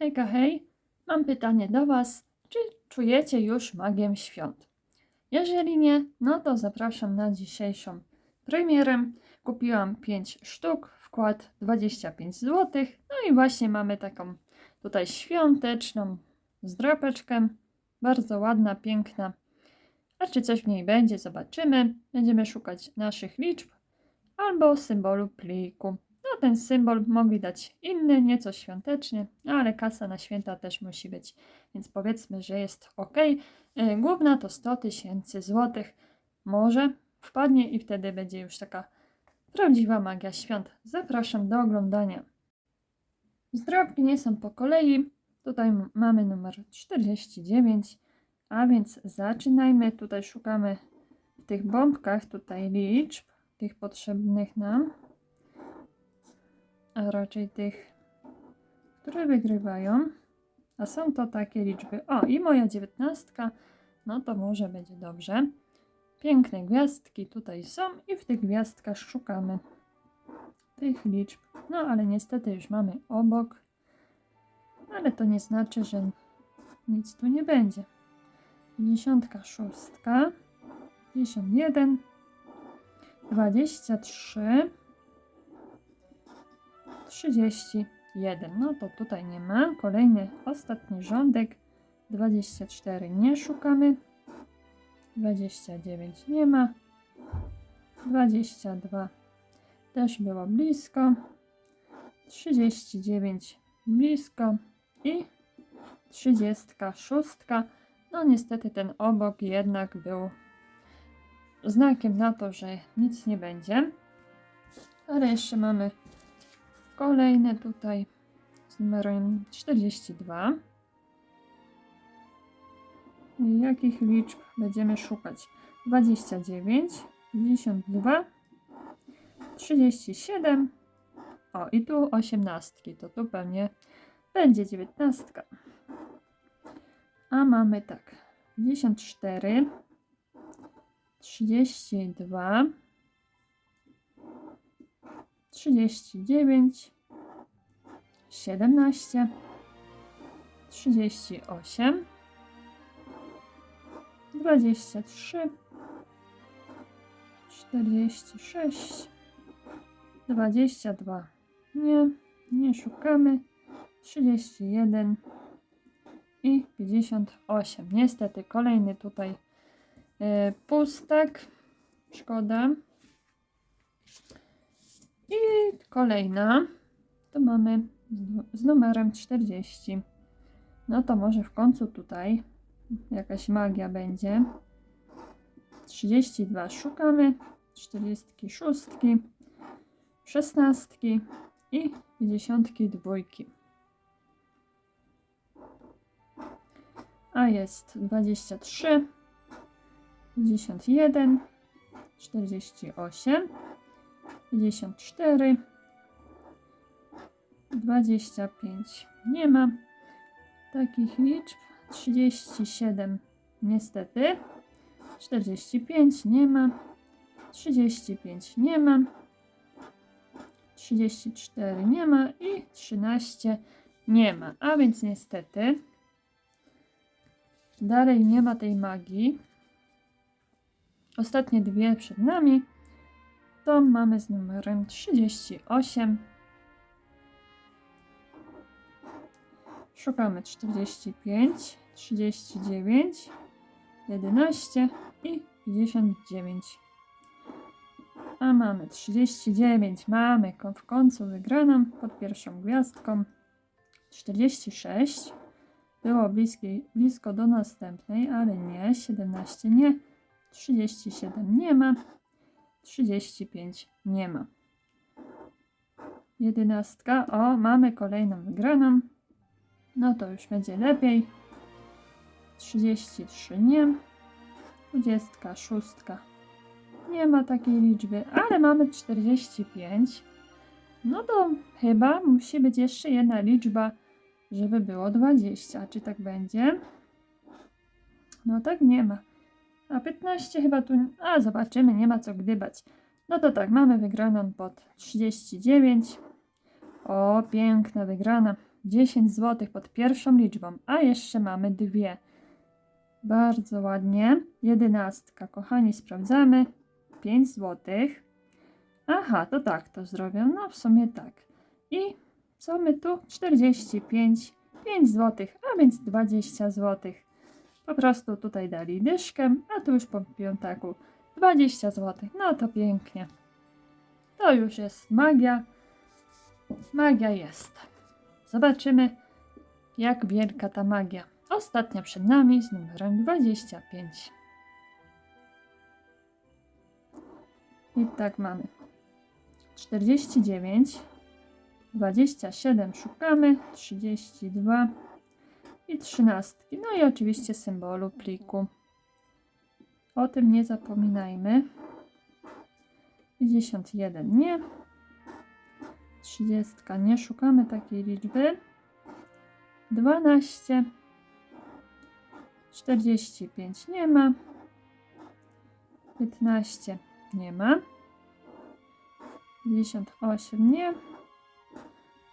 Hejka, hej, mam pytanie do Was. Czy czujecie już magię świąt? Jeżeli nie, no to zapraszam na dzisiejszą premierę. Kupiłam 5 sztuk, wkład 25 zł. No i właśnie mamy taką tutaj świąteczną zdrapeczkę. Bardzo ładna, piękna. A czy coś w niej będzie, zobaczymy. Będziemy szukać naszych liczb albo symbolu pliku. Ten symbol mogli dać inny, nieco świąteczny, ale kasa na święta też musi być, więc powiedzmy, że jest ok. Yy, Główna to 100 tysięcy złotych. Może wpadnie i wtedy będzie już taka prawdziwa magia świąt. Zapraszam do oglądania. Zdrabki nie są po kolei. Tutaj mamy numer 49, a więc zaczynajmy. Tutaj szukamy w tych bombkach tutaj liczb, tych potrzebnych nam a raczej tych, które wygrywają. A są to takie liczby. O, i moja dziewiętnastka, no to może będzie dobrze. Piękne gwiazdki tutaj są i w tych gwiazdkach szukamy tych liczb. No ale niestety już mamy obok, ale to nie znaczy, że nic tu nie będzie. Dziesiątka szóstka, 51, 23, 31. No to tutaj nie ma. Kolejny, ostatni rządek. 24 nie szukamy. 29 nie ma. 22 też było blisko. 39 blisko. I 36. No niestety ten obok jednak był znakiem na to, że nic nie będzie. Ale jeszcze mamy Kolejne tutaj z numerem 42. I Jakich liczb będziemy szukać? 29, 52, 37. O, i tu 18, to tu pewnie będzie 19. A mamy tak, 54, 32, 39, 17, 38, 23, 46, 22. Nie, nie szukamy. 31 i 58. Niestety kolejny tutaj e, pustak. Szkoda. I kolejna, to mamy z, numerem 40. No to może w końcu tutaj jakaś magia będzie. 32 szukamy, 46, 16 i 52. A jest 23, 51, 48. 54, 25 nie ma takich liczb, 37 niestety, 45 nie ma, 35 nie ma, 34 nie ma i 13 nie ma, a więc niestety dalej nie ma tej magii. Ostatnie dwie przed nami to mamy z numerem 38. Szukamy 45, 39, 11 i 59. A mamy 39, mamy w końcu wygraną pod pierwszą gwiazdką. 46 było bliskiej, blisko do następnej, ale nie, 17 nie, 37 nie ma, 35 nie ma. Jedenastka, o, mamy kolejną wygraną. No to już będzie lepiej. 33 nie. 26 nie ma takiej liczby, ale mamy 45. No to chyba musi być jeszcze jedna liczba, żeby było 20. Czy tak będzie? No tak nie ma. A 15 chyba tu. A zobaczymy, nie ma co gdybać. No to tak, mamy wygraną pod 39. O, piękna wygrana. 10 zł pod pierwszą liczbą, a jeszcze mamy dwie. Bardzo ładnie. Jedenastka, kochani, sprawdzamy. 5 zł. Aha, to tak to zrobię. No w sumie tak. I co my tu? 45, 5 zł, a więc 20 zł. Po prostu tutaj dali dyszkę, a tu już po piątaku 20 zł. No to pięknie. To już jest magia. Magia jest. Zobaczymy, jak wielka ta magia. Ostatnia przed nami z numerem 25. I tak mamy 49, 27 szukamy, 32 i 13. No i oczywiście symbolu pliku. O tym nie zapominajmy. 51 nie. 30 nie szukamy takiej liczby. 12. 45 nie ma. 15 nie ma. 58 nie.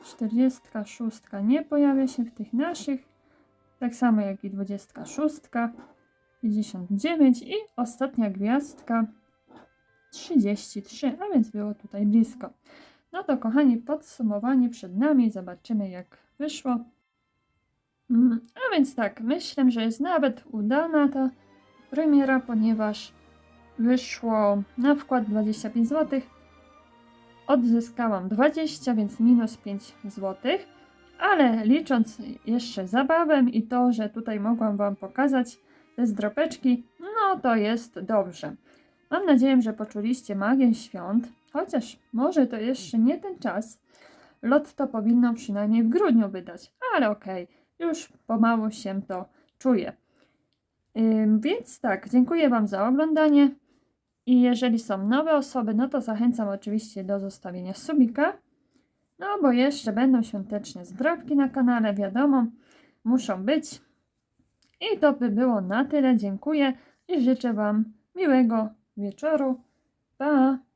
46 nie pojawia się w tych naszych. Tak samo jak i 26. 59 i ostatnia gwiazdka 33, a więc było tutaj blisko. No to kochani, podsumowanie przed nami. Zobaczymy jak wyszło. Mm, A więc tak, myślę, że jest nawet udana ta premiera, ponieważ wyszło na wkład 25 zł. Odzyskałam 20, więc minus 5 zł. Ale licząc jeszcze zabawę i to, że tutaj mogłam Wam pokazać te zdropeczki, no to jest dobrze. Mam nadzieję, że poczuliście magię świąt, chociaż może to jeszcze nie ten czas. Lot to powinno przynajmniej w grudniu wydać, ale okej, już pomału się to czuje. Ym, więc tak, dziękuję Wam za oglądanie. I jeżeli są nowe osoby, no to zachęcam oczywiście do zostawienia subika. No bo jeszcze będą świąteczne zdrowki na kanale, wiadomo, muszą być. I to by było na tyle. Dziękuję i życzę Wam miłego wieczoru. Pa!